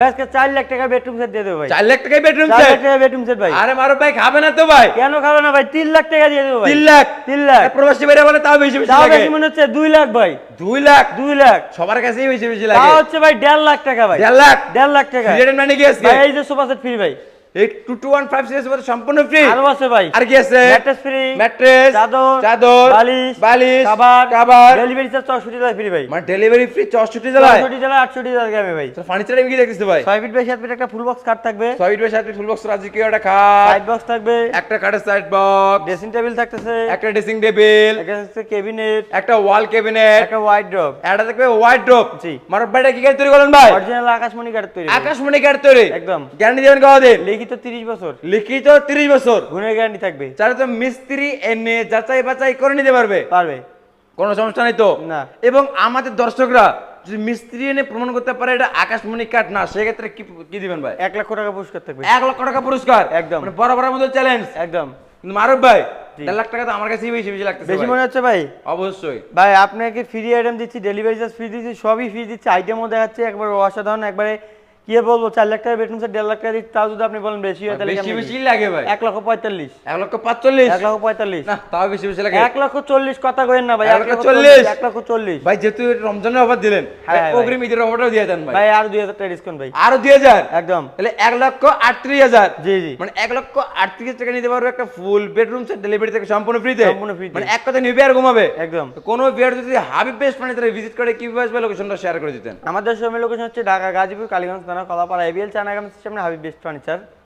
আজকে চার লাখ টাকা বেডরুম সেট দিয়ে দেবো ভাই। চার লাখ টাকায় বেডরুম চার লাখ টাকা বেডরুম সেট ভাই। আরে মারুফ ভাই খাবে না তো ভাই। কেন খাবে না ভাই? তিন লাখ টাকা দিয়ে দেবো ভাই। তিন লাখ? তিন লাখ। প্রবাসী বলে তাও বেশি বেশি তাও বেশি মনে হচ্ছে দুই লাখ ভাই। দুই লাখ? দুই লাখ। সবার কাছেই বেশি বেশি তাও হচ্ছে ভাই দেড় লাখ টাকা ভাই। দেড় লাখ? দেড় লাখ টাকা। রিলেটেড মানে কি আজকে? ভাই এই যে সোফা সেট ফ্রি ভাই। এই টু টু ওয়ান সম্পূর্ণ ফ্রি আরও আছে ভাই। আর কি আছে? ম্যাট্রেস ফ্রি ম্যাট্রেস চাদর চাদর বালিশ বালিশ খাবার খাবার ডেলিভারি চার্জ চৌষট্টি টাকা ফ্রি ভাই। মানে ডেলিভারি ফ্রি চৌষট্টি জেলায় চৌষট্টি টাকা আটষট্টি টাকা গ্রামে ভাই। ফার্নিচার আমি কি দেখতেছি ভাই? ছয় ফিট বাই সাত ফিট একটা ফুল বক্স কাঠ থাকবে। ছয় ফিট বাই সাত ফুল বক্স রাজি কি একটা খাট সাইড বক্স থাকবে। একটা কাঠের সাইড বক্স ড্রেসিং টেবিল থাকতেছে। একটা ড্রেসিং টেবিল একটা হচ্ছে কেবিনেট একটা ওয়াল ক্যাবিনেট একটা ওয়াইড ড্রপ একটা থাকবে ওয়াইড ড্রপ জি। মারব কি গাড়ি তৈরি করলেন ভাই? অরিজিনাল আকাশমণি কাঠ তৈরি। আকাশমণি গাড়ি তৈরি। একদম। গ্যারান্টি দেবেন কতদিন লিখিত তিরিশ বছর। লিখিত 30 বছর। গুণের গ্যারান্টি থাকবে। চারে তো মিস্ত্রি এনে যাচাই বাছাই করে নিতে পারবে? পারবে। কোনো সমস্যা নেই তো? না। এবং আমাদের দর্শকরা যদি মিস্ত্রি এনে প্রমাণ করতে পারে এটা আকাশমণি কাঠ না সেক্ষেত্রে কি কি দিবেন ভাই? এক লক্ষ টাকা পুরস্কার থাকবে। এক লক্ষ টাকা পুরস্কার? একদম। মানে বড় বড় মতো চ্যালেঞ্জ একদম। কিন্তু মারুফ ভাই জি। দেড় লাখ টাকা তো আমার কাছেই বেশি বেশি লাগতেছে বেশি মনে হচ্ছে ভাই? অবশ্যই। ভাই আপনাকে ফ্রি আইটেম দিচ্ছি ডেলিভারি চার্জ ফ্রি দিচ্ছি সবই ফ্রি দিচ্ছি আইটেমও দেখাচ্ছি একবার অসাধারণ একবারে কি বলব চার লাখ টাকা বেডরুম সেট দেড় লাখ টাকা দিচ্ছি তাও যদি আপনি বলেন বেশি হয় তাহলে বেশি বেশি লাগে ভাই। এক লক্ষ পঁয়তাল্লিশ। এক লক্ষ পাঁচচল্লিশ এক লক্ষ পঁয়তাল্লিশ। না তাও বেশি বেশি লাগে। এক লক্ষ চল্লিশ কথা কইেন না ভাই এক লক্ষ চল্লিশ। এক লক্ষ চল্লিশ। ভাই যেহেতু রমজানের অফার দিলেন হ্যাঁ, অগ্রিম ঈদের অফারটাও দিয়ে দেন ভাই। ভাই আর দুই হাজার টাকা ডিসকাউন্ট ভাই। আরও দুই হাজার? একদম। তাহলে এক লক্ষ আটত্রিশ হাজার। জি জি। মানে এক লক্ষ আটত্রিশ টাকা নিতে পারবে একটা ফুল বেডরুম সেট ডেলিভারি থেকে সম্পূর্ণ ফ্রিতে সম্পূর্ণ তে। মানে এক কথা নিবে আর ঘুমাবে? একদম। কোনো বিয়ার যদি হাবিব বেস্ট ফার্নিচারে ভিজিট করে কীভাবে আসবে লোকেশনটা শেয়ার করে দিতেন? আমাদের সময় লোকেশন হচ্ছে ঢাকা গাজীপুর কালীগঞ্জ থানা কলাপাড়া এবিএল চানাগাম সামনে হাবিব বেস্ট ফার্নিচার